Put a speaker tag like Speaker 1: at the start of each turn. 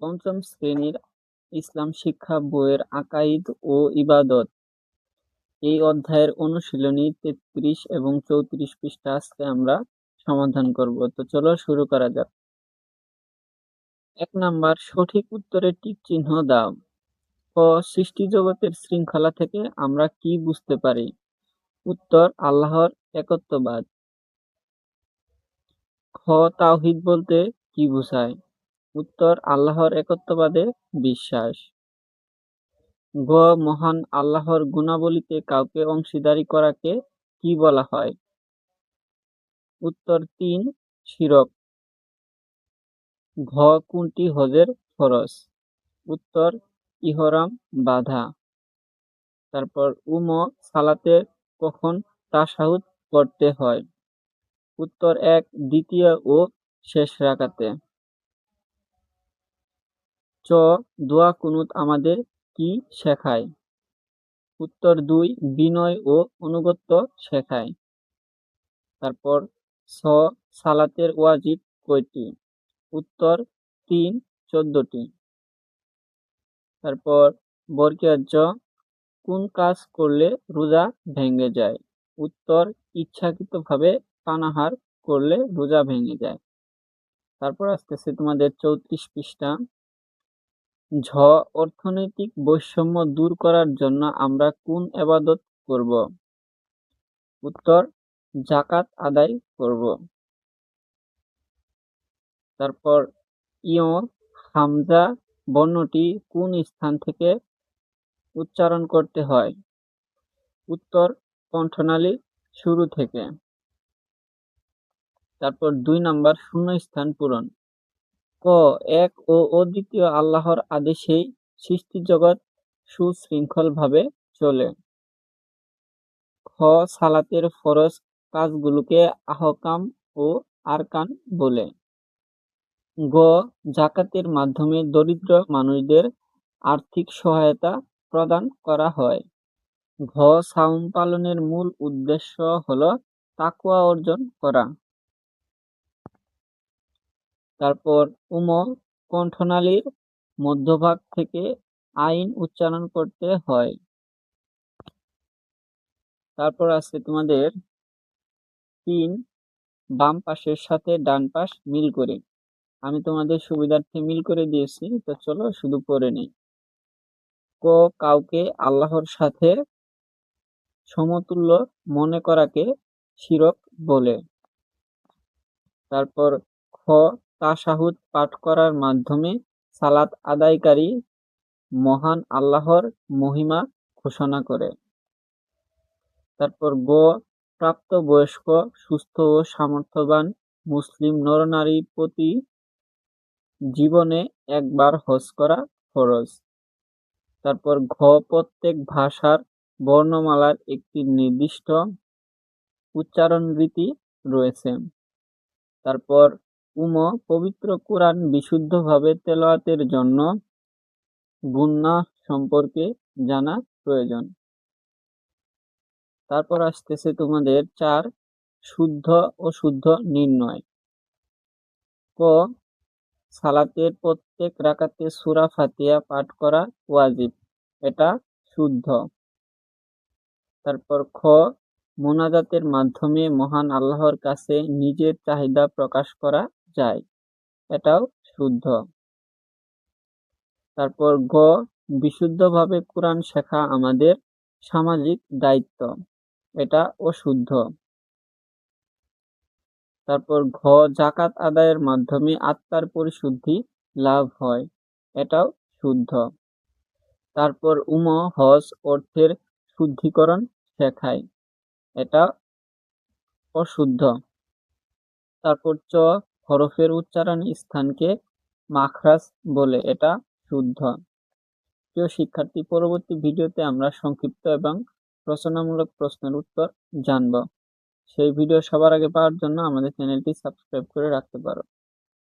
Speaker 1: পঞ্চম শ্রেণির ইসলাম শিক্ষা বইয়ের আকাইদ ও ইবাদত। এই অধ্যায়ের অনুশীলনী তেত্রিশ এবং চৌত্রিশ পৃষ্ঠা আজকে আমরা সমাধান করব। তো চলো শুরু করা যাক। এক নাম্বার, সঠিক উত্তরে টিক চিহ্ন দাও। ক, সৃষ্টি জগতের শৃঙ্খলা থেকে আমরা কি বুঝতে পারি? উত্তর, আল্লাহর একত্ববাদ। খ, তাওহিদ বলতে কি বোঝায়? উত্তর আল্লাহর একত্ববাদে বিশ্বাস। গ, মহান আল্লাহর গুণাবলীতে কাউকে অংশীদারি করাকে কি বলা হয়? উত্তর তিন, শিরক। ঘ, কোনটি হজের ফরজ? উত্তর, ইহরাম, বাধা। তারপর উম, সালাতে কখন তাসাহুদ পড়তে হয়? উত্তর এক, দ্বিতীয় ও শেষ রাকাতে। চ, দোয়া কুনুত আমাদের কি শেখায়? উত্তর দুই, বিনয় ও অনুগত্য শেখায়। তারপর ছ সালাতের ওয়াজিব কয়টি? উত্তর তিন, চোদ্দটি। তারপর বরকিয়াজ্য কোন কাজ করলে রোজা ভেঙে যায়? উত্তর, ইচ্ছাকৃতভাবে পানাহার করলে রোজা ভেঙে যায়। তারপর আসতেছে তোমাদের চৌত্রিশ পৃষ্ঠা। ঝ, অর্থনৈতিক বৈষম্য দূর করার জন্য আমরা কোন এবাদত করব? উত্তর, জাকাত আদায় করব। তারপর ইয় হামজা বর্ণটি কোন স্থান থেকে উচ্চারণ করতে হয়? উত্তর কণ্ঠনালী শুরু থেকে। তারপর দুই নাম্বার শূন্য স্থান পূরণ। এক ও অদ্বিতীয় আল্লাহর আদেশেই সৃষ্টি জগৎ সুশৃঙ্খলভাবে চলে। খ, সালাতের ফরজ কাজগুলোকে আহকাম ও আরকান বলে। গ জাকাতের মাধ্যমে দরিদ্র মানুষদের আর্থিক সহায়তা প্রদান করা হয়। ঘ সাউম পালনের মূল উদ্দেশ্য হল তাকুয়া অর্জন করা। তারপর উম কণ্ঠনালীর মধ্যভাগ থেকে আইন উচ্চারণ করতে হয়। তারপর আছে তোমাদের তিন, বাম পাশের সাথে ডান পাশ মিল করে। আমি তোমাদের সুবিধার্থে মিল করে দিয়েছি, তো চলো শুধু পড়ে নেই। ক, কাউকে আল্লাহর সাথে সমতুল্য মনে করাকে শিরক বলে। তারপর খ তাশাহুদ পাঠ করার মাধ্যমে সালাত আদায়কারী মহান আল্লাহর মহিমা ঘোষণা করে। তারপর গ, প্রাপ্তবয়স্ক, সুস্থ ও সামর্থ্যবান মুসলিম নরনারীর প্রতি জীবনে একবার হজ করা ফরজ। তারপর ঘ, প্রত্যেক ভাষার বর্ণমালার একটি নির্দিষ্ট উচ্চারণ রীতি রয়েছে। তারপর উম, পবিত্র কোরআন বিশুদ্ধভাবে তেলাওয়াতের জন্য গুন্না সম্পর্কে জানা প্রয়োজন। তারপর আসতেছে তোমাদের চার, শুদ্ধ ও শুদ্ধ নির্ণয়। ক, সালাতের প্রত্যেক রাকাতে সুরা ফাতিয়া পাঠ করা ওয়াজিব, এটা শুদ্ধ। তারপর খ, মোনাজাতের মাধ্যমে মহান আল্লাহর কাছে নিজের চাহিদা প্রকাশ করা যায় এটাও শুদ্ধ। তারপর গ বিশুদ্ধভাবে কোরআন শেখা আমাদের সামাজিক দায়িত্ব, এটা অশুদ্ধ তারপর ঘ, জাকাত আদায়ের মাধ্যমে আত্মার পরিশুদ্ধি লাভ হয়, এটাও শুদ্ধ। তারপর উম, হজ, অর্থের শুদ্ধিকরণ শেখায় এটা অশুদ্ধ তারপর চ হরফের উচ্চারণ স্থানকে মাখরাজ বলে, এটা শুদ্ধ। প্রিয় শিক্ষার্থী, পরবর্তী ভিডিওতে আমরা সংক্ষিপ্ত এবং রচনামূলক প্রশ্নের উত্তর জানব। সেই ভিডিও সবার আগে পাওয়ার জন্য আমাদের চ্যানেলটি সাবস্ক্রাইব করে রাখতে পারো।